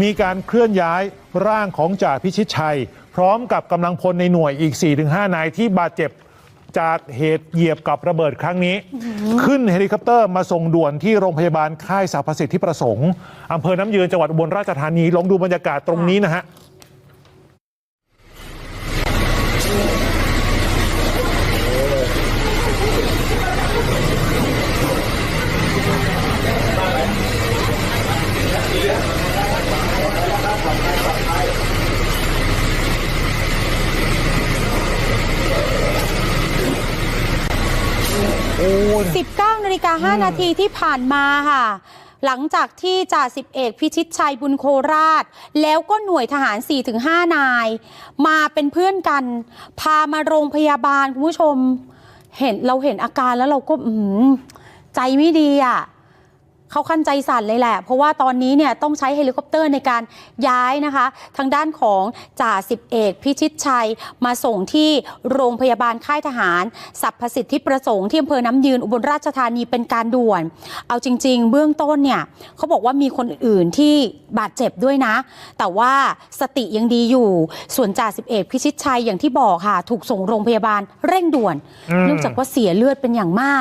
มีการเคลื่อนย้ายร่างของจ่าพิชิตชัย พร้อมกับกำลังพลในหน่วยอีก 4-5 นายที่บาดเจ็บจากเหตุเหยียบกับระเบิดครั้งนี้ ขึ้นเฮลิคอปเตอร์มาส่งด่วนที่โรงพยาบาลค่ายสรรพสิทธิประสงค์อำเภอน้ำยืนจังหวัดอุบลราชธานีลองดูบรรยากาศตรงนี้นะฮะ 19นาฬิกา5นาทีที่ผ่านมาค่ะ หลังจากที่จ่าสิบเอกพิชิตชัยบุญโคราช แล้วก็หน่วยทหาร 4-5 นาย มาเป็นเพื่อนกัน พามาโรงพยาบาล คุณผู้ชม เห็นเราเห็นอาการแล้วเราก็อืมใจไม่ดีอะ เขาขั้นใจสั่นเลยแหละ เพราะว่าตอนนี้เนี่ยต้องใช้เฮลิคอปเตอร์ในการย้ายนะคะ ทางด้านของจ่าสิบเอกพิชิตชัยมาส่งที่โรงพยาบาลค่ายทหารสัพพสิทธิประสงค์ที่อำเภอน้ำยืนอุบลราชธานีเป็นการด่วน เอาจริง ๆ เบื้องต้นเนี่ยเขาบอกว่ามีคนอื่นๆที่บาดเจ็บด้วยนะ แต่ว่าสติยังดีอยู่ ส่วนจ่าสิบเอกพิชิตชัยอย่างที่บอกค่ะ ถูกส่งโรงพยาบาลเร่งด่วนอืมเนื่องจากว่าเสียเลือดเป็นอย่างมาก